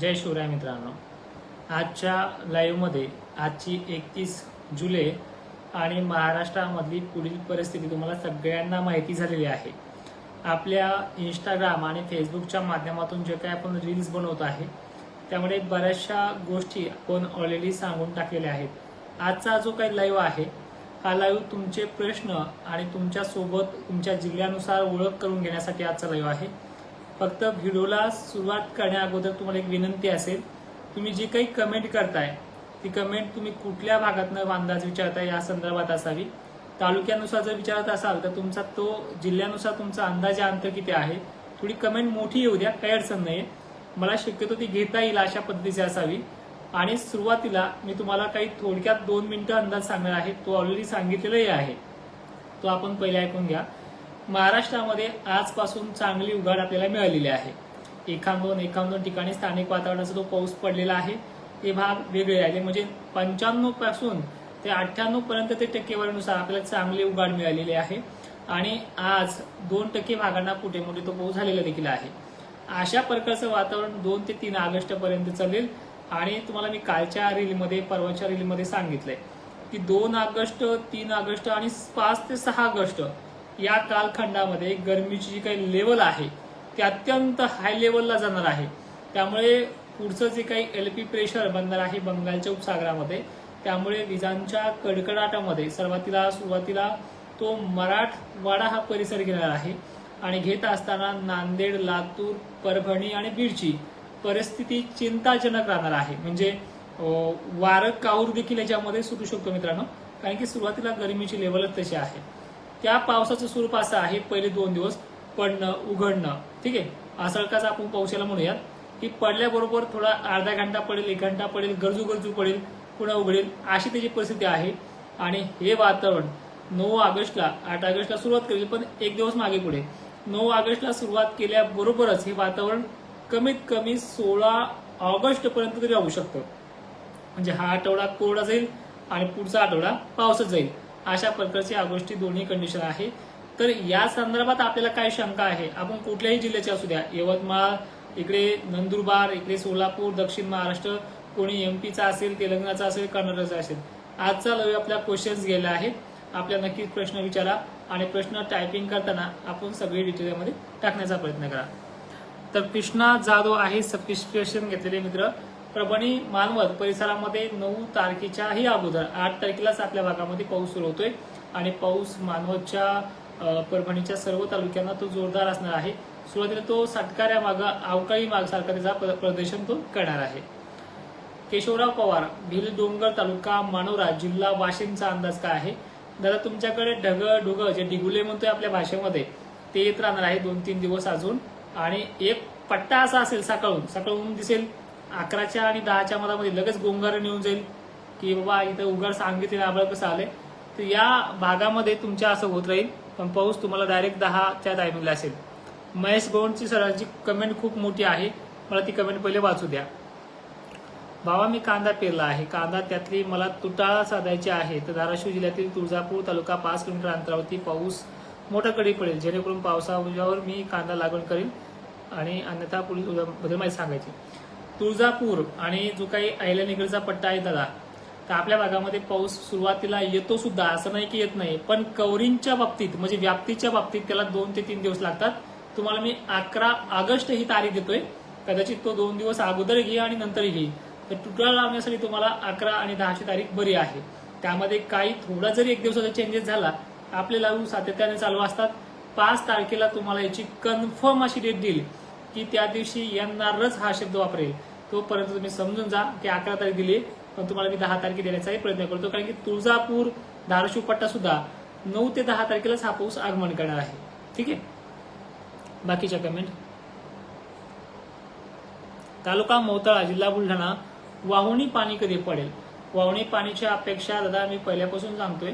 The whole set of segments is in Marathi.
जय शिवराय मित्रांनो. आजच्या लाईव्हमध्ये आजची एकतीस जुलै आणि महाराष्ट्रामधली पुढील परिस्थिती तुम्हाला सगळ्यांना माहिती झालेली आहे. आपल्या इंस्टाग्राम आणि फेसबुकच्या माध्यमातून जे काही आपण रील्स बनवत आहे त्यामुळे बऱ्याचशा गोष्टी आपण ऑलरेडी सांगून टाकलेल्या आहेत. आजचा जो काही लाईव्ह आहे हा लाईव्ह तुमचे प्रश्न आणि तुमच्यासोबत तुमच्या जिल्ह्यानुसार ओळख करून घेण्यासाठी आजचा लाईव्ह आहे. फक्त व्हिडिओला सुरुवात करण्या अगोदर तुम्हाला एक विनंती असेल तुम्ही जी काही कमेंट करताय ती कमेंट तुम्ही कुठल्या भागातनं अंदाज विचारताय या संदर्भात असावी. तालुक्यानुसार जर विचारत असाल तर तुमचा तो जिल्ह्यानुसार तुमचा अंदाजे अंतर किती आहे? थोडी कमेंट मोठी येऊ द्या काही अडचण नाही मला शक्यतो ती घेता येईल अशा पद्धतीची असावी. आणि सुरुवातीला मी तुम्हाला काही थोडक्यात दोन मिनिटं अंदाज सांगणार आहे तो ऑलरेडी सांगितलेलाही आहे. तो आपण पहिले ऐकून घ्या. महाराष्ट्रामध्ये आजपासून चांगली उघाड आपल्याला मिळालेली आहे. एखाद दोन एखाद दोन ठिकाणी स्थानिक वातावरणाचा जो पाऊस पडलेला आहे ते भाग वेगळे आहे. म्हणजे पंच्याण्णवपासून ते अठ्ठ्याण्णव पर्यंत ते टक्केवारीनुसार आपल्याला चांगली उघाड मिळालेली आहे. आणि आज दोन टक्के भागांना कुठे मोठे तो पाऊस झालेला देखील आहे. अशा प्रकारचं वातावरण दोन ते तीन ऑगस्ट पर्यंत चालेल. आणि तुम्हाला मी कालच्या रीलमध्ये परवाच्या रीलमध्ये सांगितलंय की दोन ऑगस्ट तीन ऑगस्ट आणि पाच ते सहा ऑगस्ट या कालखंडामध्ये गरमीची जी काही लेवल आहे ती अत्यंत हाय लेवलला जाणार आहे. त्यामुळे पुढचं जे काही एल पी प्रेशर बनणार आहे बंगालच्या उपसागरामध्ये त्यामुळे विजांच्या कडकडाटामध्ये सर्वातीला सुरुवातीला तो मराठवाडा हा परिसर घेणार आहे. आणि घेत असताना नांदेड लातूर परभणी आणि बीडची परिस्थिती चिंताजनक राहणार आहे. म्हणजे वारं काऊर देखील याच्यामध्ये सुटू शकतो मित्रांनो. कारण की सुरुवातीला गरमीची लेवलच तशी आहे. त्या पावसाचं स्वरूप असं आहे पहिले दोन दिवस पडणं उघडणं. ठीक आहे? असळकाच आपण पावसाला म्हणूयात. की पडल्याबरोबर थोडा अर्धा घंटा पडेल एक घंटा पडेल गरजू गरजू पडेल पुन्हा उघडेल अशी त्याची परिस्थिती आहे. आणि हे वातावरण नऊ ऑगस्टला आठ ऑगस्टला सुरुवात करेल पण एक दिवस मागे पुढे. नऊ ऑगस्टला सुरुवात केल्याबरोबरच हे वातावरण कमीत कमी सोळा ऑगस्ट पर्यंत तरी राहू शकतं. म्हणजे हा आठवडा कोरडा जाईल आणि पुढचा आठवडा पावसात जाईल. अशा प्रकारची या गोष्टी दोन्ही कंडिशन आहे. तर या संदर्भात आपल्याला काय शंका आहे? आपण कुठल्याही जिल्ह्याचे असू द्या. यवतमाळ इकडे नंदुरबार इकडे सोलापूर दक्षिण महाराष्ट्र कोणी एमपीचा असेल तेलंगणाचा असेल कर्नाटकचा असेल. आजचा लवे आपल्या क्वेश्चन्स गेल्या आहेत. आपल्या नक्कीच प्रश्न विचारा आणि प्रश्न टायपिंग करताना आपण सगळे डिटेलमध्ये टाकण्याचा प्रयत्न करा. तर कृष्णा जाधव आहे सबस्क्रिप्शन घेतलेले मित्र. परभणी मानवत परिसरामध्ये नऊ तारखेच्याही अगोदर आठ तारखेलाच आपल्या भागामध्ये पाऊस सुरू होतोय. आणि पाऊस मानवतच्या परभणीच्या सर्व तालुक्यांना तो जोरदार असणार आहे. सुरुवातीला तो सटकाऱ्या माग अवकाळी माग सारखा त्याचा प्र- प्रदर्शन तो करणार आहे. केशवराव पवार भिल डोंगर तालुका मानोरा जिल्हा वाशिमचा अंदाज काय आहे? दादा तुमच्याकडे ढग ढुग जे डिगुले म्हणतोय आपल्या भाषेमध्ये ते येत राहणार आहे दोन तीन दिवस अजून. आणि एक पट्टा असा असेल सकाळून. सकाळून दिसेल? अकराच्या आणि दहाच्या मधामध्ये लगेच गोंगार येऊन जाईल. की बाबा इथं उघड सांगितले आबळ कसं आले तर या भागामध्ये तुमच्या असं होत राहील. पण पाऊस तुम्हाला डायरेक्ट दहाच्या टायमिंगला असेल. महेश गोंडची सरांची कमेंट खूप मोठी आहे. मला ती कमेंट पहिले वाचू द्या. बाबा मी कांदा पेरला आहे. कांदा त्यातली मला तुटाळा साधायची आहे. तर धाराशिव जिल्ह्यातील तुळजापूर तालुका पाच किलोमीटर अंतरावरती पाऊस मोठा कडी पडेल. जेणेकरून पावसावर मी कांदा लागवड करेन. आणि अन्यथा पुढील बद्दल माहिती सांगायची. तुळजापूर आणि जो काही अहिल्यानगरचा पट्टा आहे दादा तर आपल्या भागामध्ये पाऊस सुरुवातीला येतो सुद्धा असं नाही की येत नाही पण कवरिंगच्या बाबतीत म्हणजे व्याप्तीच्या बाबतीत त्याला दोन ते तीन दिवस लागतात. तुम्हाला मी अकरा ऑगस्ट ही तारीख देतोय. कदाचित तो दोन दिवस अगोदर घे आणि नंतर घे. तर तुटला लावण्यासाठी तुम्हाला अकरा आणि दहाची तारीख बरी आहे. त्यामध्ये काही थोडा जरी एक दिवसाचा चेंजेस झाला आपले लागू सातत्याने चालू असतात. पाच तारखेला तुम्हाला याची कन्फर्म अशी डेट देईल की त्या दिवशी येणारच हा शब्द वापरेल. तोपर्यंत तुम्ही समजून जा की अकरा तारीख दिली पण तुम्हाला मी दहा तारखे देण्याचाही प्रयत्न करतो. कारण की तुळजापूर धाराशिव पट्टा सुद्धा नऊ ते दहा तारखेलाच हा पाऊस आगमन करणार आहे. ठीक आहे? बाकीच्या कमेंट तालुका मोताळा जिल्हा बुलढाणा वाहुणी पाणी कधी पडेल? वाहुणी पाणीची अपेक्षा दादा मी पहिल्यापासून सांगतोय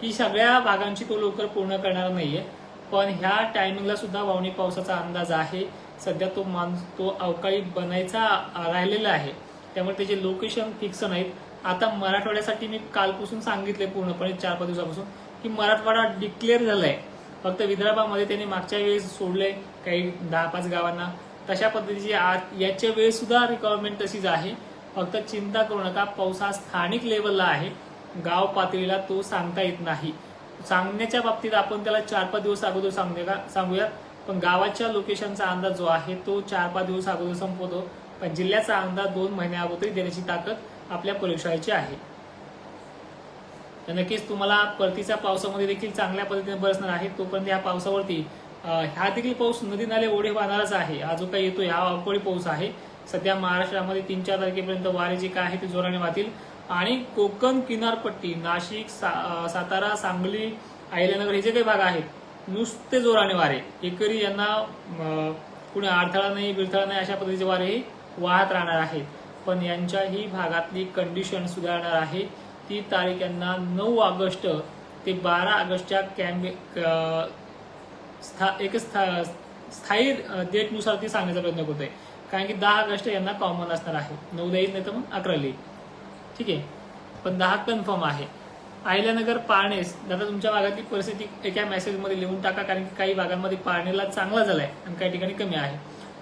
की सगळ्या भागांची तो लवकर पूर्ण करणार नाहीये. पण ह्या टायमिंगला सुद्धा वाहुणी पावसाचा अंदाज आहे. सध्या तो माणूस तो अवकाळी बनायचा राहिलेला आहे. त्यामुळे त्याचे लोकेशन फिक्स नाहीत. आता मराठवाड्यासाठी मी कालपासून सांगितले पूर्णपणे चार पाच दिवसापासून की मराठवाडा डिक्लेअर झालाय. फक्त विदर्भामध्ये त्यांनी मागच्या वेळेस सोडले काही दहा पाच गावांना. तशा पद्धतीची आज याच्या वेळेस सुद्धा रिक्वायरमेंट तशीच आहे. फक्त चिंता करू नका पाऊस हा स्थानिक लेवलला आहे. गाव पातळीला तो सांगता येत नाही. सांगण्याच्या बाबतीत आपण त्याला चार पाच दिवस अगोदर सांगू का सांगूयात पण गावाच्या लोकेशनचा अंदाज जो आहे तो चार पाच दिवस अगोदर संपवतो. पण जिल्ह्याचा अंदाज दोन महिन्या अगोदर देण्याची ताकद आपल्या प्रयोगशाळेची आहे. तर नक्कीच तुम्हाला परतीच्या पावसामध्ये देखील चांगल्या पद्धतीने बरसणार आहे. तोपर्यंत या पावसावरती हा देखील पाऊस नदी नाले ओढे वाहणारच आहे. हा जो काही येतो हा अवकाळी पाऊस आहे. सध्या महाराष्ट्रामध्ये तीन चार तारखेपर्यंत वारे जे काय आहे ते जोराने वाहतील. आणि कोकण किनारपट्टी नाशिक सा- सातारा सांगली अहिल्यानगर हे जे काही भाग आहेत नुसते जोराने वारे. एकरी यांना कुणी अडथळा नाही बिरथळा नाही अशा पद्धतीचे वारे हे वाहत राहणार आहेत. पण यांच्याही भागातली कंडिशन सुधारणार आहे. ती तारीख यांना नऊ ऑगस्ट ते बारा ऑगस्टच्या कॅम्बे स्था एक स्था स्थायी डेटनुसार ती सांगण्याचा प्रयत्न करतोय. कारण की दहा ऑगस्ट यांना कॉमन असणार आहे. नऊ येईल नाही तर मग अकरा येईल ठीक आहे? पण दहा कन्फर्म आहे. अहिल्यानगर पाळणेस दादा तुमच्या भागातली परिस्थिती एका मेसेजमध्ये लिहून टाका कारण की काही भागांमध्ये पाळणेला चांगला झालाय आणि काही ठिकाणी कमी आहे.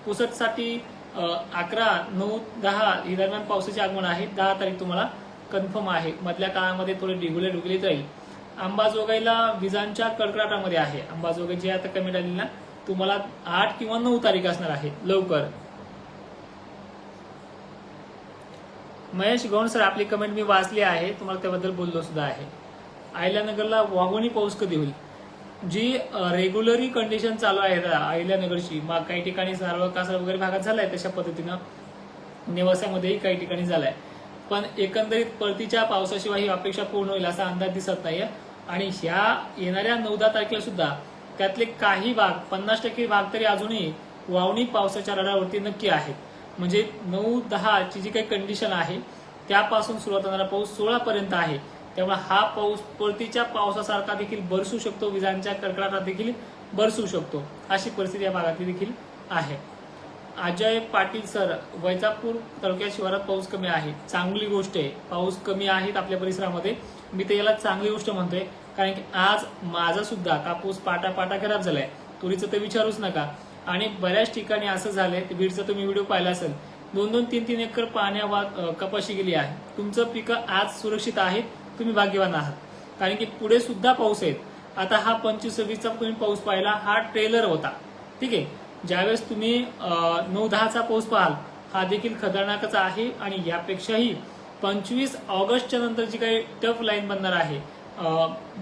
पुसटसाठी अकरा नऊ दहा ही दरम्यान पावसाचे आगमन आहे. दहा तारीख तुम्हाला कन्फर्म आहे. मधल्या काळामध्ये थोडे डिगुले डुगले जाईल अंबाजोगाईला विजांच्या कडकडाटामध्ये आहे. अंबाजोगाई जे आता कमी आलेली ना तुम्हाला आठ किंवा नऊ तारीख असणार आहे लवकर. महेश गौण सर आपली कमेंट मी वाचली आहे. तुम्हाला त्याबद्दल बोललो सुद्धा आहे. अहिल्यानगरला वाघोणी पाऊस कधी होईल? जी रेग्युलरी कंडिशन चालू आहे अहिल्यानगरची मग काही ठिकाणी सारव कासर वगैरे भागात झालाय तशा पद्धतीनं? नेवासामध्येही काही ठिकाणी झालाय. पण एकंदरीत परतीच्या पावसाशिवाय ही अपेक्षा पूर्ण होईल असा अंदाज दिसत नाहीये. आणि ह्या येणाऱ्या नऊ दहा तारखेला सुद्धा त्यातले काही भाग पन्नास टक्के भाग तरी अजूनही वावणी पावसाच्या रडावरती नक्की आहेत. म्हणजे नऊ दहाची जी काही कंडिशन आहे त्यापासून सुरुवात होणारा पाऊस सोळा पर्यंत आहे. त्यामुळे हा पाऊस परतीच्या पावसासारखा देखील बरसू शकतो विजांच्या कडकडाटात देखील बरसू शकतो. अशी परिस्थिती या भागातली देखील आहे. अजय पाटील सर वैजापूर तालुक्यात शिवारात पाऊस कमी आहे. चांगली गोष्ट आहे. पाऊस कमी आहेत आपल्या परिसरामध्ये. मी तर याला चांगली गोष्ट म्हणतोय कारण की आज माझा सुद्धा कापूस पाटा पाटा खराब झालाय. तुरीचं तर विचारूच नका. आणि बऱ्याच ठिकाणी असं झालंय ते बीडचा तुम्ही व्हिडिओ पाहिला असेल दोन दोन तीन तीन एकर पाण्या कपाशी गेली आहे. तुमचं पिकं आज सुरक्षित आहेत तुम्ही भाग्यवान आहात. कारण की पुढे सुद्धा पाऊस आहेत आता हा पंचवीस सव्वीसचा तुम्ही पाऊस पाहिला हा ट्रेलर होता. ठीक आहे? ज्यावेळेस तुम्ही नऊ दहाचा पाऊस पाहाल हा देखील खतरनाकच आहे आणि यापेक्षाही पंचवीस ऑगस्टच्या नंतर जी काही टफ लाईन बनणार आहे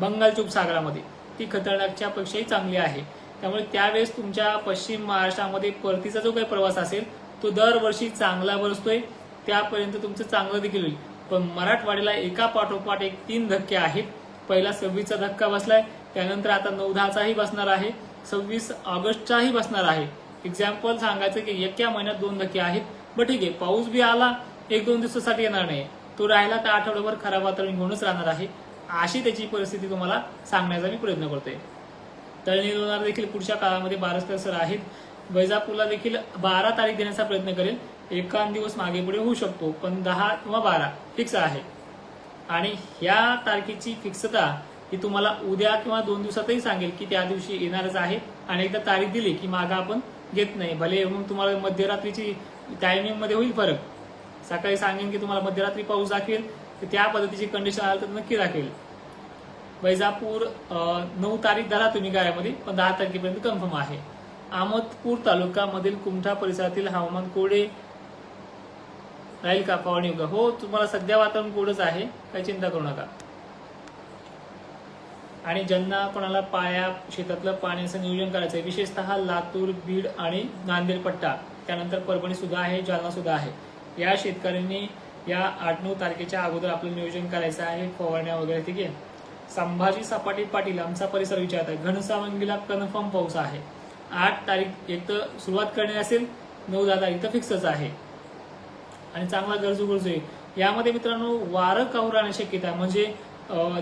बंगालच्या उपसागरामध्ये ती खतरनाकच्या पेक्षाही चांगली आहे. त्यामुळे त्यावेळेस तुमच्या पश्चिम महाराष्ट्रामध्ये परतीचा जो काही प्रवास असेल तो दरवर्षी चांगला बसतोय त्यापर्यंत तुमचं चांगलं देखील होईल. पण मराठवाड्याला एका पाठोपाठ एक तीन धक्के आहेत. पहिला सव्वीसचा धक्का बसलाय. त्यानंतर आता नऊ दहाचाही बसणार आहे. सव्वीस ऑगस्टचाही बसणार आहे. एक्झाम्पल सांगायचं की एका महिन्यात दोन धक्के आहेत. बट ठीक आहे पाऊस बी आला एक दोन दिवसासाठी येणार नाही. तो राहिला तर आठवड्याभर खराब वातावरण घेऊनच राहणार आहे. अशी त्याची परिस्थिती तुम्हाला सांगण्याचा मी प्रयत्न करतोय. तळणी लोणार देखील पुढच्या काळामध्ये बारसकर सर आहेत. वैजापूरला देखील बारा तारीख देण्याचा प्रयत्न करेल. एकान दिवस मागे पुढे होऊ शकतो पण दहा किंवा बारा फिक्स आहे. आणि ह्या तारखेची फिक्सता ही तुम्हाला उद्या किंवा दोन दिवसातही सांगेल की त्या दिवशी येणारच आहे. आणि एकदा तारीख दिली की मागा आपण घेत नाही. भले मग तुम्हाला मध्यरात्रीची टायमिंगमध्ये होईल फरक. सकाळी सांगेन की तुम्हाला मध्यरात्री पाऊस दाखवेल. तर त्या पद्धतीची कंडिशन आलं तर नक्की दाखवेल. वैजापूर नऊ तारीख धरा तुम्ही गायामध्ये पण दहा तारखेपर्यंत कन्फर्म आहे. अहमदपूर तालुक्यामधील कुमठा परिसरातील हवामान कोडे राहील का? पावणी उगा हो तुम्हाला सध्या वातावरण कोडच आहे. काही चिंता करू नका. आणि ज्यांना कोणाला पाया शेतातलं पाण्याचं नियोजन करायचं आहे विशेषतः लातूर बीड आणि नांदेड पट्टा त्यानंतर परभणी सुद्धा आहे जालना सुद्धा आहे. या शेतकऱ्यांनी या आठ नऊ तारखेच्या अगोदर आपलं नियोजन करायचं आहे फवारण्या वगैरे ठीक आहे? संभाजी सपाटी पाटील आमचा परिसर विचारत आहे. घनसावंगीला कन्फर्म पाऊस आहे. आठ तारीख एक तर सुरुवात करणे असेल नऊ दहा तारीख तर फिक्सच आहे. आणि चांगला गरजू गरजू आहे यामध्ये मित्रांनो वारं काहून राहण्याची शक्यता म्हणजे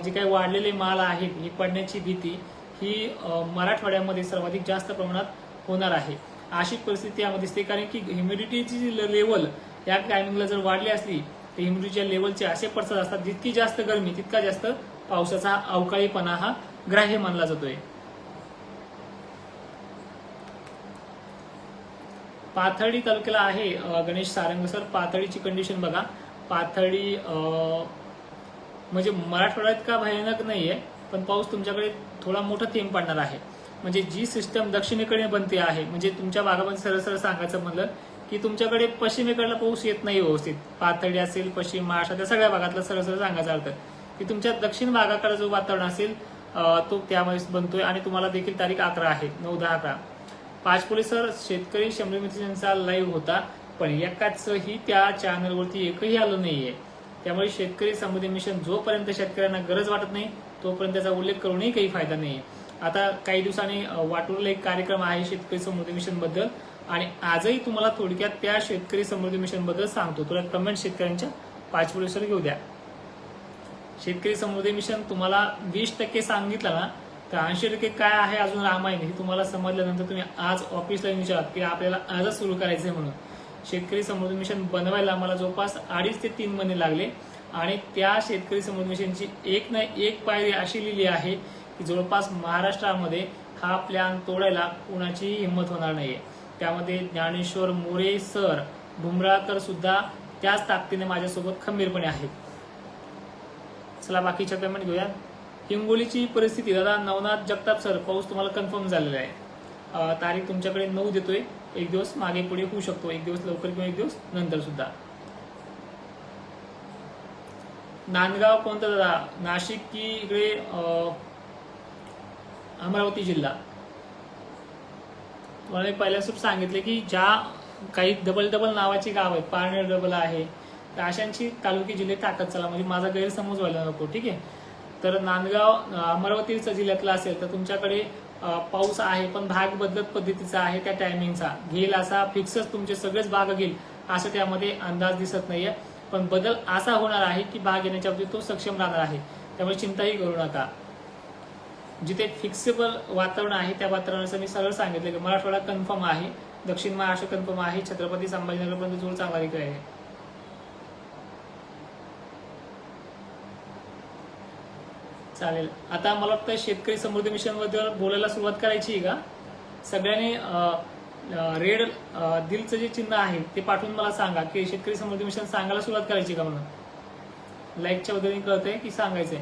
जे काही वाढलेले माल आहेत हे पडण्याची भीती ही मराठवाड्यामध्ये सर्वाधिक जास्त प्रमाणात होणार आहे. अशी परिस्थिती यामध्ये दिसते. कारण की ह्युमिडिटीची लेवल या टायमिंगला जर वाढली असली तर ह्युमिडिटीच्या लेवलचे असे पडसाद असतात जितकी जास्त गरमी तितका जास्त पावसाचा अवकाळीपणा हा ग्राह्य मानला जातोय. पाथर्डी तालुक्याला आहे गणेश सारंग सर. पाथर्डीची कंडिशन बघा. पाथर्डी म्हणजे मराठवाड्यात का भयानक नाहीये पण पाऊस तुमच्याकडे थोडा मोठा थेंब पडणार आहे. म्हणजे जी सिस्टम दक्षिणेकडे बनते आहे म्हणजे तुमच्या भागामध्ये सरळ सरळ सांगायचं म्हणलं की तुमच्याकडे पश्चिमेकडला पाऊस येत नाही व्यवस्थित. पाथर्डी असेल पश्चिम महाराष्ट्र त्या सगळ्या भागातला सरळ सरळ सांगायचा अर्थ की तुमच्या दक्षिण भागाकडे जो वातावरण असेल तो त्यामुळे बनतोय आणि तुम्हाला देखील तारीख अकरा आहे नऊ दहा अकरा. पाच पोलीस सर शेतकरी शंभर मित्रांचा लाईव्ह होता पण एकाचही त्या चॅनलवरती एकही आलं नाहीये. त्यामुळे शेतकरी समृद्धी मिशन जोपर्यंत शेतकऱ्यांना गरज वाटत नाही तोपर्यंत त्याचा उल्लेख करूनही काही फायदा नाही आता काही दिवसांनी वाटूरला एक कार्यक्रम आहे शेतकरी समृद्धी मिशनबद्दल आणि आजही तुम्हाला थोडक्यात त्या शेतकरी समृद्धी मिशनबद्दल सांगतो. तुला कमेंट शेतकऱ्यांच्या पाच पोलीसवर घेऊ द्या. शेतकरी समृद्धी मिशन तुम्हाला वीस टक्के सांगितलं ना तर ऐंशी टक्के काय आहे अजून रामायण? हे तुम्हाला समजल्यानंतर तुम्ही आज ऑफिसला येऊन विचारात की आपल्याला आजच सुरू करायचंय म्हणून. शेतकरी समृद्धी मिशन बनवायला आम्हाला जवळपास अडीच ते तीन महिने लागले. आणि त्या शेतकरी समृद्धी मिशनची एक ना एक पायरी अशी लिहिली आहे की जवळपास महाराष्ट्रामध्ये हा प्लॅन तोडायला कुणाचीही हिंमत होणार नाहीये. त्यामध्ये ज्ञानेश्वर मोरे सर भुमराकर सुद्धा त्याच ताकदीने माझ्यासोबत खंबीरपणे आहेत. चला बाकीच्या पेमेंट घेऊया. हिंगोलीची परिस्थिती दादा नवनाथ जगताप सर पाऊस तुम्हाला कन्फर्म झालेला आहे. तारीख तुमच्याकडे नऊ देतोय. एक दिवस मागे पुढे होऊ शकतो. एक दिवस लवकर किंवा एक दिवस नंतर सुद्धा. नांदगाव कोणतं दादा? नाशिक की इकडे अं, अमरावती जिल्हा? तुम्हाला मी पहिल्या सुट सांगितले की ज्या काही डबल डबल नावाची गाव आहेत पारनेर डबल आहे तर अशांची तालुकी जिल्हे टाकत चला. म्हणजे माझा गैरसमज व्हायला नको ठीक आहे? तर नांदगाव अमरावतीचा अमरावतीचं जिल्ह्यातलं असेल तर तुमच्याकडे पाऊस आहे पण भाग बदलत पद्धतीचा आहे त्या टायमिंगचा घेईल असा फिक्सच तुमचे सगळेच भाग घेईल असं त्यामध्ये अंदाज दिसत नाहीये. पण बदल असा होणार आहे की भाग येण्याच्या बाबतीत तो सक्षम राहणार आहे. त्यामुळे चिंताही करू नका. जिथे फिक्सेबल वातावरण आहे त्या वातावरणाचं मी सरळ सांगितलं की मराठवाडा कन्फर्म आहे दक्षिण महाराष्ट्र कन्फर्म आहे छत्रपती संभाजीनगरपर्यंत जोर चांगला आहे. चालेल. आता मला वाटतं शेतकरी समृद्धी मिशनबद्दल बोलायला सुरुवात करायची आहे का? सगळ्यांनी रेड दिलचं जे चिन्ह आहे ते पाठवून मला सांगा की शेतकरी समृद्धी मिशन सांगायला सुरुवात करायची का म्हणून? लाईकच्या बद्दल कळतंय की सांगायचंय.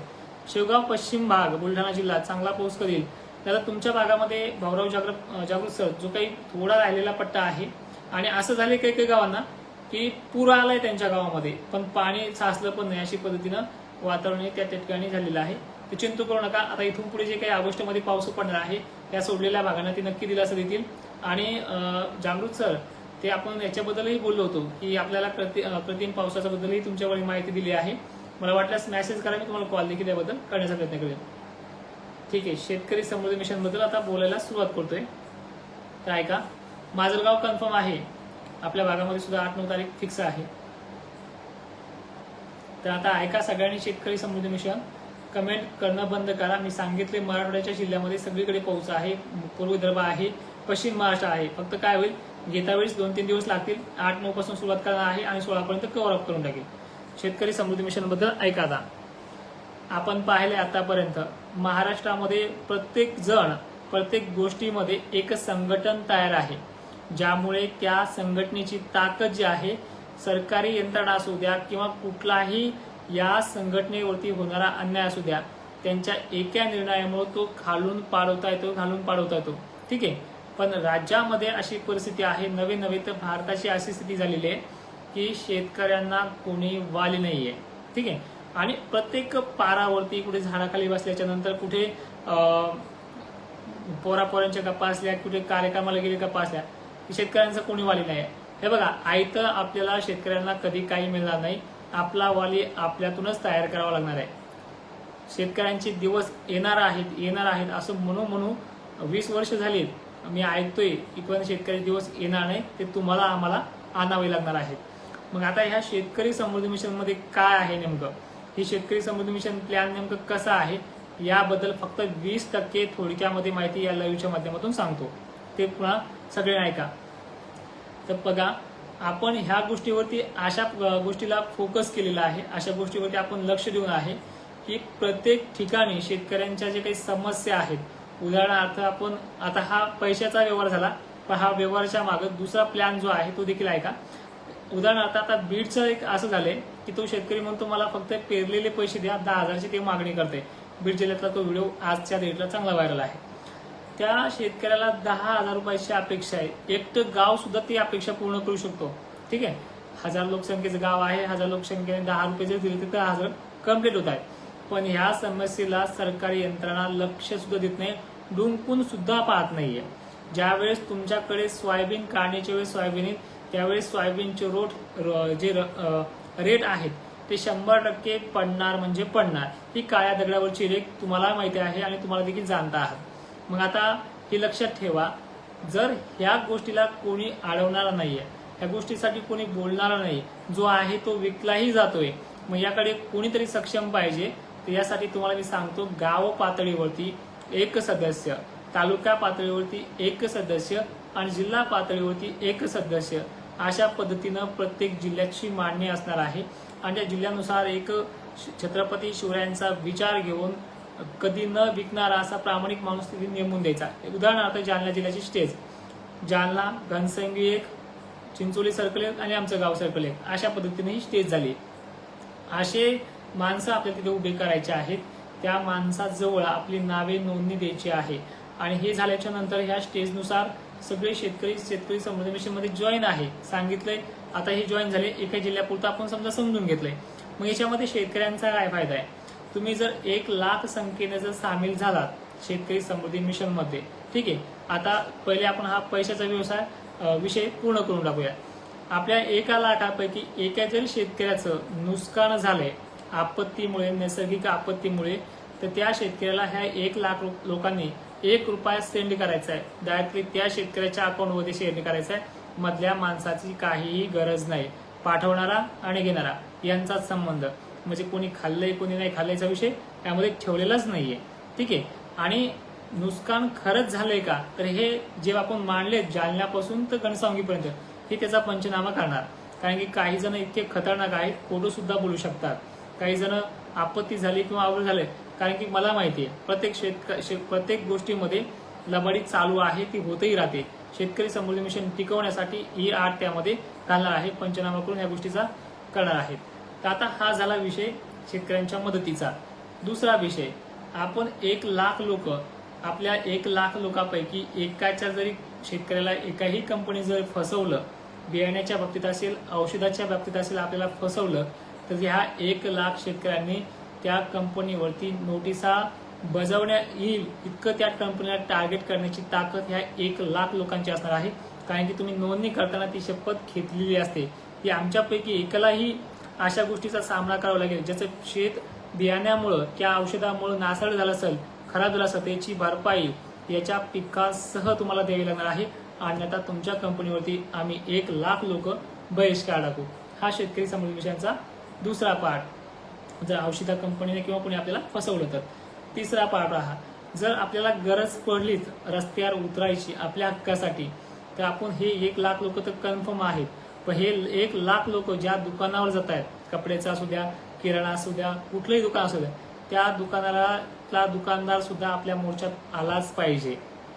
शेवगाव पश्चिम भाग बुलढाणा जिल्हा चांगला पाऊस करील. त्याला तुमच्या भागामध्ये भाऊराव जागृत जागृत सर जो काही थोडा राहिलेला पट्टा आहे. आणि असं झाले काही काही गावांना की पूर आलाय त्यांच्या गावामध्ये पण पाणी साचलं पण नाही अशी पद्धतीनं वातावरण हे त्या ठिकाणी झालेलं आहे. ते चिंतू करू नका. आता इथून पुढे जे काही ऑगस्टमध्ये पाऊस पडणार आहे त्या सोडलेल्या भागांना ती नक्की दिलासा देतील. आणि जागृत सर ते आपण याच्याबद्दलही बोललो होतो की आपल्याला प्रति प्रतिम पावसाच्या बद्दलही माहिती दिली आहे. मला वाटल्यास मेसेज करा मी तुम्हाला कॉल देखील याबद्दल करण्याचा प्रयत्न करेन. ठीक आहे शेतकरी समृद्धी मिशनबद्दल आता बोलायला सुरुवात करतोय. तर ऐका माजलगाव कन्फर्म आहे. आपल्या भागामध्ये सुद्धा आठ नऊ तारीख फिक्स आहे. तर आता ऐका सगळ्यांनी शेतकरी समृद्धी मिशन कमेंट करणं बंद करा. मी सांगितले मराठवाड्याच्या जिल्ह्यामध्ये सगळीकडे पाऊस आहे पूर्व विदर्भ आहे पश्चिम महाराष्ट्र आहे. फक्त काय होईल? घेता वेळेस दोन तीन दिवस लागतील. आठ नऊ पासून सुरुवात करणार आहे आणि सोळापर्यंत कव्हर अप करून टाकेल. शेतकरी समृद्धी मिशनबद्दल ऐका आता. आपण पाहिले आतापर्यंत महाराष्ट्रामध्ये प्रत्येक जण प्रत्येक गोष्टीमध्ये एक संघटन तयार आहे. ज्यामुळे त्या संघटनेची ताकद जी आहे सरकारी यंत्रणा असू द्या किंवा कुठलाही या संघटनेवरती होणारा अन्याय असू द्या. त्यांच्या एका निर्णयामुळे तो खालून पाडवता येतो घालून पाडवता येतो. ठीक आहे? पण राज्यामध्ये अशी परिस्थिती आहे नवे नवे तर भारताची अशी स्थिती झालेली आहे की शेतकऱ्यांना कोणी वाली आहे ठीक आहे? आणि प्रत्येक पारावरती कुठे झाडाखाली बसल्याच्या नंतर कुठे अं, पोरापोरांच्या गप्पा असल्या कुठे कार्यक्रमाला गेले गप्पा असल्या शेतकऱ्यांचं कोणी वाली नाही हे बघा आयतं आपल्याला शेतकऱ्यांना कधी काही मिळणार नाही. आपला वाली आपल्यातूनच तयार करावा लागणार आहे. शेतकऱ्यांचे दिवस येणार आहेत येणार आहेत असं म्हणू म्हणू वीस वर्ष झाली मी ऐकतोय की पण शेतकरी दिवस येणार नाही ते तुम्हाला आम्हाला आणावे लागणार आहेत. मग आता ह्या शेतकरी समृद्धी मिशनमध्ये काय आहे नेमकं? ही शेतकरी समृद्धी मिशन प्लॅन नेमकं कसं आहे? याबद्दल फक्त वीस टक्के थोडक्यामध्ये माहिती या लाईव्हच्या माध्यमातून सांगतो. ते पुन्हा सगळे ऐका. तर बघा आपण ह्या गोष्टीवरती अशा गोष्टीला फोकस केलेला आहे. अशा गोष्टीवरती आपण लक्ष देऊन आहे की प्रत्येक ठिकाणी शेतकऱ्यांच्या जे काही समस्या आहेत उदाहरणार्थ आपण आता हा पैशाचा व्यवहार झाला पण हा व्यवहाराच्या मागे दुसरा प्लॅन जो आहे तो देखील आहे का? उदाहरणार्थ आता बीडचं एक असं झालंय की तो शेतकरी म्हणतो मला फक्त पेरलेले पैसे द्या दहा हजारची ते मागणी करते बीड जिल्ह्यातला तो व्हिडिओ आजच्या डेटला चांगला व्हायरल आहे. त्या शेतकऱ्याला दहा हजार रुपयाची अपेक्षा आहे. एकटं गाव सुद्धा ती अपेक्षा पूर्ण करू शकतो. ठीक आहे? हजार लोकसंख्येचं गाव आहे हजार लोकसंख्येने दहा रुपये जर दिले तर हजार कंप्लीट होत आहे पण ह्या समस्येला सरकारी यंत्रणा लक्ष सुद्धा देत नाही डुंकून सुद्धा पाहत नाहीये. ज्यावेळेस तुमच्याकडे सोयाबीन काढण्याच्या वेळेस सोयाबीन येईल, त्यावेळेस सोयाबीनचे रोट र- जे र- रेट आहेत ते शंभर टक्के पडणार म्हणजे पडणार. ही काळ्या दगडावरची रेट तुम्हाला माहिती आहे आणि तुम्हाला देखील जाणता आहात. मग आता हे लक्षात ठेवा जर ह्या गोष्टीला कोणी अडवणारा नाहीये ह्या गोष्टीसाठी कोणी बोलणारा नाही जो आहे तो विकलाही जातोय मग याकडे कोणीतरी सक्षम पाहिजे तर यासाठी तुम्हाला मी सांगतो गाव पातळीवरती एक सदस्य तालुका पातळीवरती एक सदस्य आणि जिल्हा पातळीवरती एक सदस्य अशा पद्धतीनं प्रत्येक जिल्ह्याची मांडणी असणार आहे. आणि त्या जिल्ह्यानुसार एक छत्रपती शिवरायांचा विचार घेऊन कधी न विकणारा असा प्रामाणिक माणूस तिथे नेमून द्यायचा. उदाहरणार्थ जालना जिल्ह्याची स्टेज. जालना घनसंगी एक चिंचोली सर्कल एक आणि आमचं गाव सर्कल एक. अशा पद्धतीने ही स्टेज झाली. असे माणसं आपल्या तिथे उभे करायचे आहेत. त्या माणसाजवळ आपली नावे नोंदणी द्यायची आहे. आणि हे झाल्याच्यानंतर ह्या स्टेजनुसार सगळे शेतकरी शेतकरी समृद्धी मिशनमध्ये जॉईन आहे. सांगितलंय आता हे जॉईन झाले. एका जिल्ह्यापुरतं आपण समजा समजून घेतलंय. मग याच्यामध्ये शेतकऱ्यांचा काय फायदा आहे? तुम्ही जर एक लाख संख्येने जर सामील झालात शेतकरी समृद्धी मिशनमध्ये ठीक आहे? आता पहिले आपण हा पैशाचा व्यवसाय विषय पूर्ण करून टाकूया. आपल्या एका लाखापैकी एका जरी शेतकऱ्याचं नुकसान झालंय आपत्तीमुळे नैसर्गिक आपत्तीमुळे तर त्या शेतकऱ्याला ह्या एक लाख लोकांनी एक रुपया सेंड करायचा आहे डायरेक्टली त्या शेतकऱ्याच्या अकाउंटमध्ये सेंड करायचा आहे मधल्या माणसाची काहीही गरज नाही. पाठवणारा आणि घेणारा यांचाच संबंध. म्हणजे कोणी खाल्लंय कोणी नाही खाल्ल्याचा विषय त्यामध्ये ठेवलेलाच नाहीये. ठीक आहे? आणि नुकसान खरंच झालंय का? तर हे जे आपण मांडले जालन्यापासून तर गणसावंगीपर्यंत हे त्याचा पंचनामा करणार. कारण की काही जण इतके खतरनाक आहेत खोटं सुद्धा बोलू शकतात. काही जण आपत्ती झाली किंवा आवड झाले कारण की मला माहिती आहे प्रत्येक शेतक शे- प्रत्येक गोष्टीमध्ये लबाडी चालू आहे ती होतही राहते. शेतकरी समृद्धी मिशन टिकवण्यासाठी ही आठ त्यामध्ये घालणार आहे पंचनामा करून या गोष्टीचा करणार आहेत. तर आता हा झाला विषय शेतकऱ्यांच्या मदतीचा. दुसरा विषय आपण एक लाख लोक आपल्या एक लाख लोकांपैकी एकाच्या जरी शेतकऱ्याला एकाही कंपनी जर फसवलं बियाण्याच्या बाबतीत असेल औषधाच्या बाबतीत असेल आपल्याला फसवलं तर ह्या एक लाख शेतकऱ्यांनी त्या कंपनीवरती नोटिसा बजावण्या येईल इतकं त्या कंपनीला टार्गेट करण्याची ताकद ह्या एक लाख लोकांची असणार आहे. कारण की तुम्ही नोंदणी करताना ती शपथ घेतलेली असते. की आमच्यापैकी एकालाही अशा गोष्टीचा सामना करावा लागेल. ज्याचं शेत बियाण्यामुळं किंवा औषधामुळं नासाड झालं असेल खराब झालं असेल त्याची भरपाई याच्या पिकासह तुम्हाला द्यावी लागणार आहे. आणि आता तुमच्या कंपनीवरती आम्ही एक लाख लोक बहिष्कार टाकू. हा शेतकरी संबंधित विषयांचा दुसरा पार्ट जर औषधा कंपनीने किंवा कोणी आपल्याला फसवलं तर. तिसरा पार्ट हा जर आपल्याला गरज पडलीच रस्त्यावर उतरायची आपल्या हक्कासाठी तर आपण हे एक लाख लोक तर कन्फर्म आहेत. पण हे एक लाख लोक ज्या दुकानावर जात आहेत कपड्याचं असू द्या किराणा असू द्या कुठलंही दुकान असू द्या त्या दुकानाला दुकानदार सुद्धा आपल्या मोर्चात आलाच पाहिजे.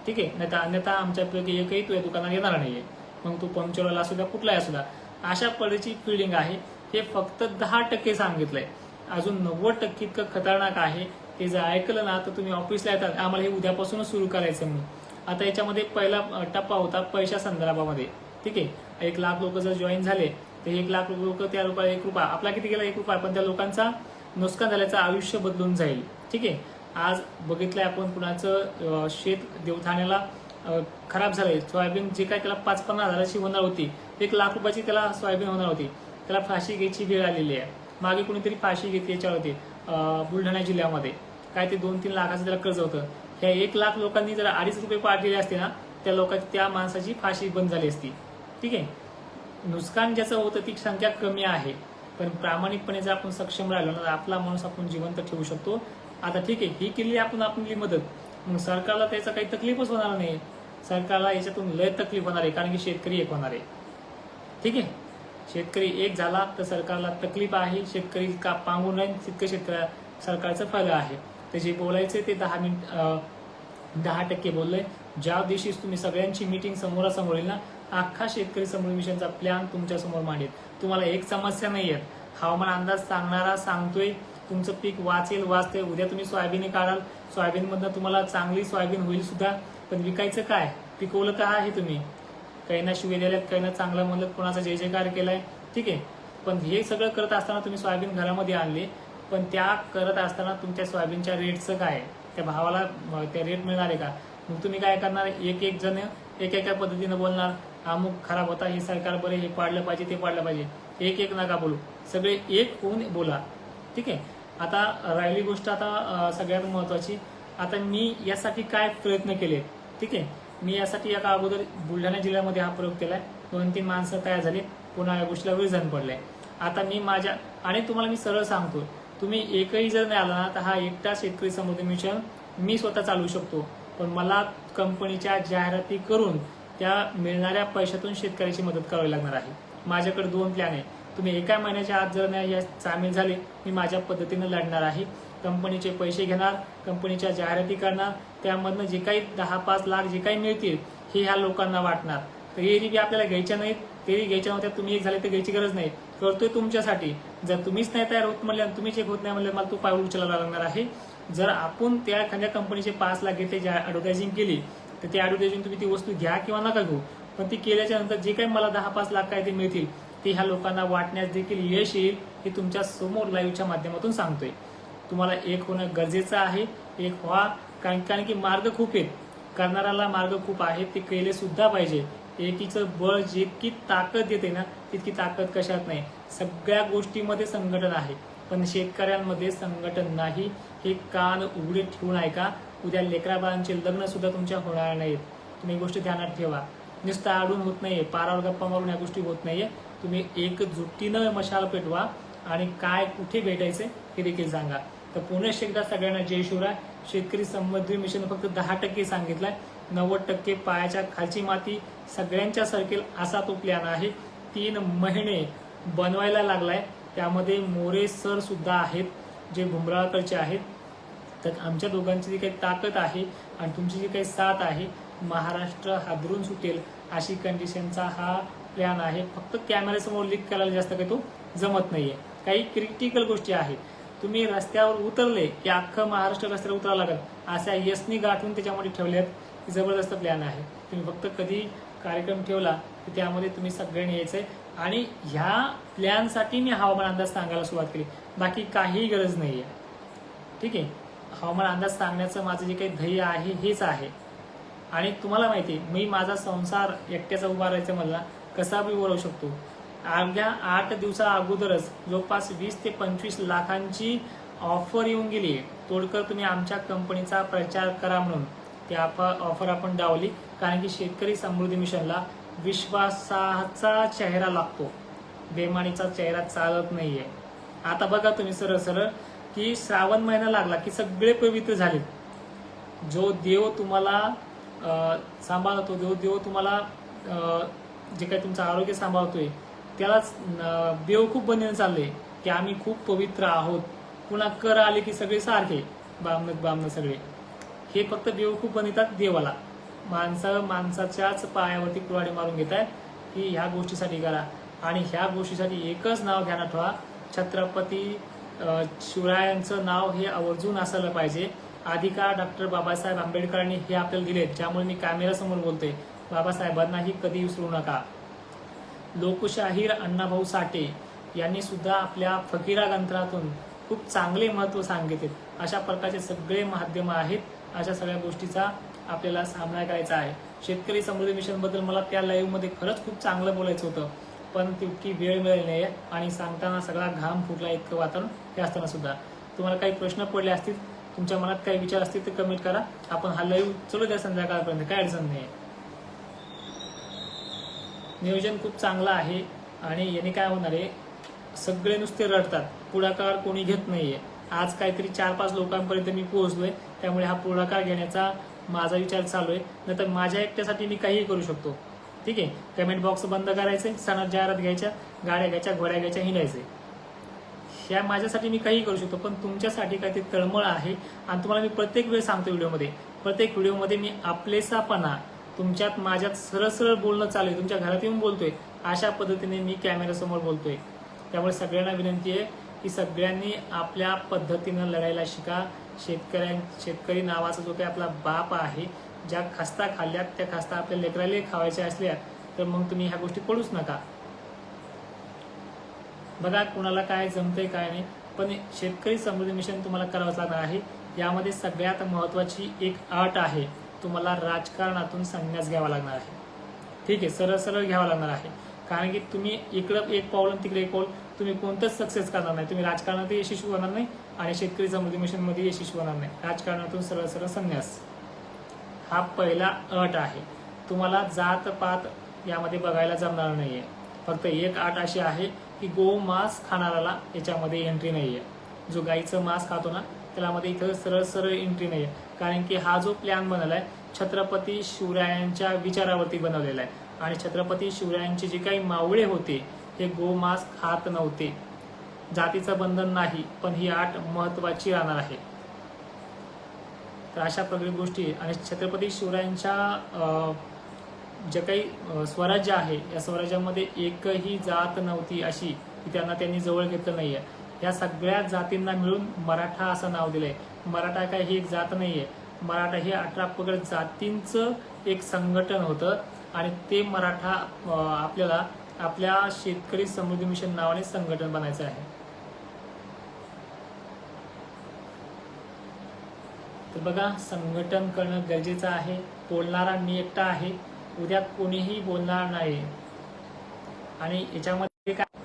ठीक आहे? नाही तर अन्यथा आमच्यापैकी एकही तुझ्या दुकानात येणार नाहीये. मग तू पंक्चरवाला असू द्या कुठलाही असू द्या. अशा पद्धतीची फिल्डिंग आहे. हे फक्त दहा टक्के सांगितलंय. अजून नव्वद टक्के इतकं खतरनाक आहे. ते जर ऐकलं ना तर तुम्ही ऑफिसला येतात. आम्हाला हे उद्यापासूनच सुरू करायचं म्हणून. आता याच्यामध्ये पहिला टप्पा होता पैशा संदर्भामध्ये ठीक आहे? एक लाख लोक जर जॉईन झाले तर एक लाख लोक त्या रुपया एक रुपया आपला किती गेला? एक रुपया. पण त्या लोकांचा नुकसान झाल्याचं आयुष्य बदलून जाईल. ठीक आहे? आज बघितलंय आपण कुणाचं शेत देवठाण्याला खराब झालंय. सोयाबीन जे काय त्याला पाच पन्नास हजाराची होणार होती एक लाख रुपयाची त्याला सोयाबीन होणार होती. त्याला फाशी घ्यायची वेळ आलेली आहे. मागे कुणीतरी फाशी घेतली याच्यावरती होती बुलढाणा जिल्ह्यामध्ये. काय ते दोन तीन लाखाचं त्याला कर्ज होतं. ह्या एक लाख लोकांनी जर अडीच रुपये पाठलेले असते ना त्या लोकांची त्या माणसाची फाशी बंद झाली असती. ठीक आहे. नुकसान ज्याचं होतं ती संख्या कमी आहे. पण प्रामाणिकपणे जर आपण सक्षम राहिलो ना तर आपला माणूस आपण जिवंत ठेवू शकतो. आता ठीक आहे ही केली आपण आपली मदत. मग सरकारला त्याचा काही तकलीफच होणार नाही सरकारला याच्यातून लय तकलीफ होणार आहे कारण की शेतकरी एक होणार आहे. ठीक आहे. शेतकरी एक झाला तर सरकारला तकलीफ आहे. शेतकरी का पांगून राहील? तितकं शेतकऱ्या सरकारचं फायदा आहे. ते जे बोलायचे ते दहा मिनिट दहा टक्के बोलले. ज्या दिवशी तुम्ही सगळ्यांची मीटिंग समोरासमोर येईल ना अख्खा शेतकरी समृद्धी मिशनचा प्लॅन तुमच्यासमोर मांडेल. तुम्हाला एक समस्या नाही आहेत हवामान अंदाज सांगणारा सांगतोय तुमचं पीक वाचेल वाचते उद्या तुम्ही सोयाबीन काढाल. सोयाबीन मधनं तुम्हाला चांगली सोयाबीन होईल सुद्धा. पण विकायचं काय? पिकवलं का आहे तुम्ही? काहींना शिवे दिल्यात काहींना चांगलं म्हणलं कोणाचा जय जयकार केलाय? ठीक आहे. पण हे सगळं करत असताना तुम्ही सोयाबीन घरामध्ये आणले. पण त्या करत असताना तुमच्या सोयाबीनच्या रेटचं काय? त्या भावाला त्या रेट मिळणार आहे का? मग तुम्ही काय करणार? एक एक जण एक एका पद्धतीनं बोलणार. अमुक खराब होता. हे सरकार बरे हे पाडलं पाहिजे ते पाडलं पाहिजे. एक एक नका बोलू. सगळे एक होऊन बोला. ठीक आहे? आता राहिली गोष्ट आता सगळ्यात महत्वाची. आता मी यासाठी काय प्रयत्न केले? ठीक आहे? मी यासाठी या अगोदर बुलढाणा जिल्ह्यामध्ये हा प्रयोग केलाय. दोन तीन माणसं तयार झाली. पुन्हा या गोष्टीला विरजण पडलंय. आता मी माझ्या आणि तुम्हाला मी सरळ सांगतो तुम्ही एकही जर नाही आला ना तर हा एकटा शेतकरी समृद्धी मिशन मी स्वतः चालवू शकतो. पण मला कंपनीच्या जाहिराती करून त्या मिळणाऱ्या पैशातून शेतकऱ्याची मदत करावी लागणार आहे. माझ्याकडे दोन प्लॅन आहे. तुम्ही एका महिन्याच्या आत जर नाही या सामील झाले मी माझ्या पद्धतीनं लढणार आहे. कंपनीचे पैसे घेणार कंपनीच्या जाहिराती करणार त्यामधनं जे काही दहा पाच लाख जे काही मिळतील हे ह्या लोकांना वाटणार. तर हे बी आपल्याला घ्यायच्या नाहीत तेही घ्यायच्या नव्हत्या तुम्ही एक झाले तर घ्यायची गरज नाही. करतोय तुमच्यासाठी. जर तुम्हीच नाही तयार होत म्हणले आणि तुम्हीच एक होत नाही म्हणले मला तो पाऊल उचलायला लागणार आहे. जर आपण त्या एखाद्या कंपनीचे पाच लाख घेतले ज्या ऍडव्हर्टायझिंग केली तर ते ऍडव्हर्टायझिंग तुम्ही ती वस्तू घ्या किंवा नका घेऊ. पण ती केल्याच्यानंतर जे काही मला दहा पाच लाख काय ते मिळतील ते ह्या लोकांना वाटण्यास देखील यश येईल हे तुमच्यासमोर लाईव्हच्या माध्यमातून सांगतोय. तुम्हाला एक होणं गरजेचं आहे एक व्हा. कारण कारण की मार्ग खूप आहेत. करणाऱ्याला मार्ग खूप आहेत ते केले सुद्धा पाहिजे. एकीचं बळ जितकी ताकद येते ना तितकी ताकद कशात नाही. सगळ्या गोष्टीमध्ये संघटन आहे. पण शेतकऱ्यांमध्ये संघटन नाही. हे कान उघडे ठेवून ऐका. उद्या लेकराबाळांचे लग्नसुद्धा तुमच्या होणार नाहीत. तुम्ही ही गोष्ट ध्यानात ठेवा. नुसतं आडून होत नाहीये. पारावर गप्पा मारून या गोष्टी होत नाहीये. तुम्ही एकजुटीनं मशाल पेटवा आणि काय कुठे भेटायचे हे देखील सांगा. तर पुन्हा एकदा सगळ्यांना जय शिवराय. शेतकरी संबंधी मिशन फक्त दहा टक्के सांगितलाय. नव्वद टक्के पायाच्या खालची माती सगळ्यांच्या सरकेल असा तो प्लॅन आहे. तीन महिने बनवायला लागलाय. त्यामध्ये मोरे सर सुद्धा आहेत जे भुमराळकडचे आहेत. तर आमच्या दोघांची जी काही ताकद आहे आणि तुमची जी काही साथ आहे महाराष्ट्र हादरून सुटेल अशी कंडिशनचा हा प्लॅन आहे. फक्त कॅमेऱ्यासमोर लीक करायला जास्त काही तो जमत नाहीये. काही क्रिटिकल गोष्टी आहेत. तुम्ही रस्त्यावर उतरले की अख्खं महाराष्ट्र रस्त्यावर उतरावं लागत अशा यशनी गाठून त्याच्यामध्ये ठेवल्यात जबरदस्त प्लॅन आहे. तुम्ही फक्त कधी कार्यक्रम ठेवला की त्यामध्ये तुम्ही सगळ्यांनी यायचंय. आणि ह्या प्लॅनसाठी मी हवामान अंदाज सांगायला सुरुवात केली. बाकी काही गरज नाहीये. ठीक आहे? हवामान अंदाज सांगण्याचं माझं जे काही ध्येय आहे हेच आहे. आणि तुम्हाला माहिती आहे, मी माझा संसार एकट्याचा उभारायचा मला कसा बी बोलवू शकतो. अवघ्या आठ दिवसा अगोदरच जवळपास वीस ते पंचवीस लाखांची ऑफर येऊन गेली आहे. तोडकर तुम्ही आमच्या कंपनीचा प्रचार करा म्हणून. ती ऑफर आपण डावली कारण की शेतकरी समृद्धी मिशनला विश्वासाचा चेहरा लागतो. बेमानीचा चेहरा चालत नाहीये. आता बघा तुम्ही सरळ सरळ की श्रावण महिना लागला की सगळे पवित्र झाले. जो देव तुम्हाला सांभाळतो जो देव तुम्हाला जे काही तुमचं आरोग्य सांभाळतोय त्यालाच देव खूप बनवून चालले की आम्ही खूप पवित्र आहोत. पुन्हा कर आले की सगळे सारखे बामन बामन सगळे. हे फक्त देव खूप बनवतात देवाला. माणसं माणसाच्याच पायावरती कुराडे मारून घेत आहेत की ह्या गोष्टीसाठी करा. आणि ह्या गोष्टीसाठी एकच नाव घ्याना ठेवा. छत्रपती शिवरायांचं नाव हे आवर्जून असायला पाहिजे. अधिकार डॉक्टर बाबासाहेब आंबेडकरांनी हे आपल्याला दिलेत ज्यामुळे मी कॅमेऱ्यासमोर बोलते बाबासाहेबांनाही कधी विसरू नका. लोकशाहीर अण्णाभाऊ साठे यांनी सुद्धा आपल्या फकीरा ग्रंथातून खूप चांगले महत्त्व सांगितले. अशा प्रकारचे सगळे माध्यम आहेत. अशा सगळ्या गोष्टीचा आपल्याला सामना करायचा आहे. शेतकरी समृद्धी मिशनबद्दल मला त्या लाईव्हमध्ये खरंच खूप चांगलं बोलायचं होतं. पण तितकी वेळ मिळाली नाही. आणि सांगताना सगळा घाम फुटला इतकं वातावरण हे असताना सुद्धा. तुम्हाला काही प्रश्न पडले असतील तुमच्या मनात काही विचार असतील तर कमेंट करा. आपण हा लाईव्ह चलू द्या संध्याकाळपर्यंत. काय अडचण नाही. नियोजन खूप चांगलं आहे आणि याने काय होणार आहे सगळे नुसते रडतात. पुढाकार कोणी घेत नाहीये. आज काहीतरी चार पाच लोकांपर्यंत मी पोहोचलोय. त्यामुळे हा पुढाकार घेण्याचा माझा विचार चालू आहे. नाहीतर माझ्या एकट्यासाठी मी काहीही करू शकतो. ठीक आहे? कमेंट बॉक्स बंद करायचे सणात जाहिरात घ्यायच्या गाड्या घ्यायच्या घोड्या घ्यायच्या हिंडायचे ह्या माझ्यासाठी मी काही करू शकतो पण तुमच्यासाठी काही ते तळमळ आहे आणि तुम्हाला मी प्रत्येक वेळ सांगतो व्हिडिओमध्ये. प्रत्येक व्हिडिओमध्ये मी आपलेसापणा तुमच्यात माझ्यात सरळ सरळ बोलणं चालू आहे तुमच्या घरात येऊन बोलतोय अशा पद्धतीने मी कॅमेऱ्यासमोर बोलतोय. त्यामुळे सगळ्यांना विनंती आहे की सगळ्यांनी आपल्या पद्धतीनं लढायला शिका. शेतकऱ्यां शेतकरी नावाचा जो काही आपला बाप आहे ज्या खास्ता खाल्ल्यात त्या खास्ता आपल्या लेकराला खावायच्या असल्या तर मग तुम्ही ह्या गोष्टी पडूच नका. बघा कुणाला काय जमतंय काय नाही. पण शेतकरी समृद्धी मिशन तुम्हाला करावंच लागणार आहे. यामध्ये सगळ्यात महत्वाची एक अट आहे. तुम्हाला राजकारणातून संन्यास घ्यावा लागणार आहे. ठीक आहे सरळ सरळ घ्यावा लागणार आहे. कारण की तुम्ही इकडं एक पाऊल आणि तिकडे एक पाऊल तुम्ही कोणतंच सक्सेस करणार नाही. तुम्ही राजकारणात यशस्वी होणार नाही आणि शेतकरी समृद्धी मिशनमध्ये यशस्वी होणार नाही. राजकारणातून सरळ सरळ संन्यास. हा पहिला अट आहे. तुम्हाला जात पात यामध्ये बघायला जमणार नाहीये. फक्त एक अट अशी आहे की गो मांस खाणाऱ्याला याच्यामध्ये एंट्री नाहीये. जो गाईचं मांस खातो ना त्यामध्ये इथं सरळ सरळ एंट्री नाहीये. कारण की हा जो प्लॅन बनवलाय छत्रपती शिवरायांच्या विचारावरती बनवलेला आहे. आणि छत्रपती शिवरायांचे जे काही मावळे होते हे गोमांस खात नव्हते. जातीचं बंधन नाही पण ही आट महत्वाची राहणार आहे. तर अशा प्रकारे गोष्टी आणि छत्रपती शिवरायांच्या जे काही स्वराज्य आहे या स्वराज्यामध्ये एकही जात नव्हती अशी की त्यांना त्यांनी जवळ घेतलं नाहीये. या सगळ्या जातींना मिळून मराठा असं नाव दिलंय. मराठा काय ही एक जात नाहीये. मराठा हे अठरा पगड जातींचं एक संघटन होतं आणि ते मराठा आपल्याला आपल्या शेतकरी समृद्धी मिशन नावाने संघटन बनायचं आहे. तर बघा संघटन करणं गरजेचं आहे. बोलणारा मी एकटा आहे. उद्या कोणीही बोलणार नाही आणि याच्यामध्ये काय?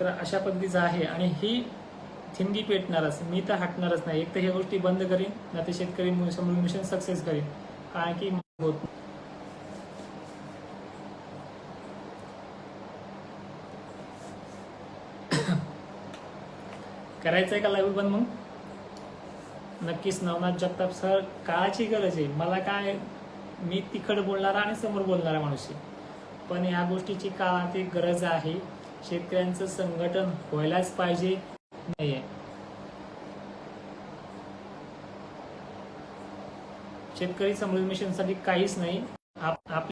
तर अशा पद्धतीचं आहे. आणि ही थिंडी पेटणारच. मी तर हटणारच नाही. एक तर ह्या गोष्टी बंद करीन ना ते शेतकरी मिशन सक्सेस करीन. कारण की होत करायचं आहे का लाईव्ह बंद मग? नक्कीच नवनाथ जगताप सर काळाची गरज आहे. मला काय मी तिखट बोलणारा आणि समोर बोलणारा माणूस आहे. पण ह्या गोष्टीची काळात एक गरज आहे. शेतकऱ्यांचं संघटन व्हायलाच पाहिजे. नाहीये शेतकरी समृद्धी मिशनसाठी काहीच नाही. आप- आपल्या